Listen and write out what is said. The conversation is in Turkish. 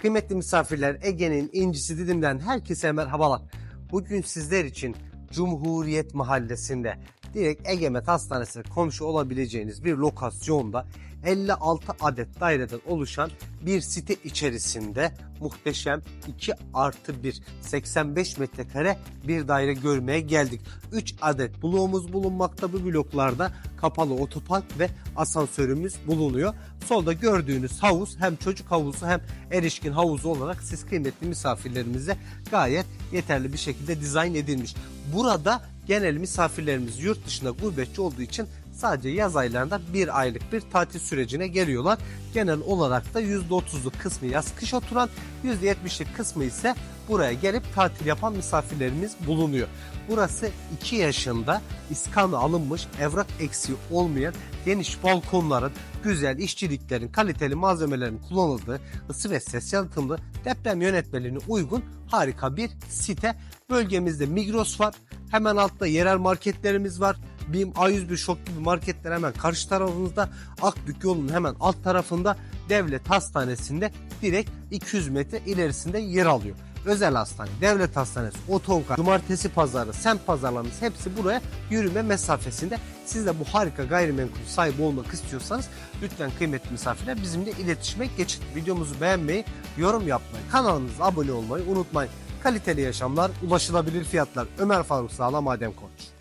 Kıymetli misafirler Ege'nin incisi Didim'den herkese merhabalar. Bugün sizler için Cumhuriyet Mahallesi'nde direkt Egemet Hastanesi'ne komşu olabileceğiniz bir lokasyonda 56 adet daireden oluşan bir site içerisinde muhteşem 2 artı 1 85 metrekare bir daire görmeye geldik. 3 adet bloğumuz bulunmakta bu bloklarda kapalı otopark ve asansörümüz bulunuyor. Solda gördüğünüz havuz hem çocuk havuzu hem erişkin havuzu olarak siz kıymetli misafirlerimize gayet yeterli bir şekilde dizayn edilmiş. Burada genel misafirlerimiz yurt dışında gurbetçi olduğu için sadece yaz aylarında bir aylık bir tatil sürecine geliyorlar. Genel olarak da %30'luk kısmı yaz kış oturan %70'lik kısmı ise buraya gelip tatil yapan misafirlerimiz bulunuyor. Burası 2 yaşında iskanı alınmış evrak eksiği olmayan geniş balkonların güzel işçiliklerin kaliteli malzemelerin kullanıldığı ısı ve ses yalıtımlı deprem yönetmeliğine uygun harika bir site. Bölgemizde Migros var. Hemen altta yerel marketlerimiz var. BİM, A101 Şok gibi marketler hemen karşı tarafımızda. Akbük yolunun hemen alt tarafında devlet hastanesinde direkt 200 metre ilerisinde yer alıyor. Özel hastane, devlet hastanesi, otogar, cumartesi pazarı, semt pazarlarımız hepsi buraya yürüme mesafesinde. Siz de bu harika gayrimenkul sahibi olmak istiyorsanız lütfen kıymetli misafirler bizimle iletişime geçin. Videomuzu beğenmeyi, yorum yapmayı, kanalımıza abone olmayı unutmayın. Kaliteli yaşamlar, ulaşılabilir fiyatlar. Ömer Faruk Sağlam Adem Koç.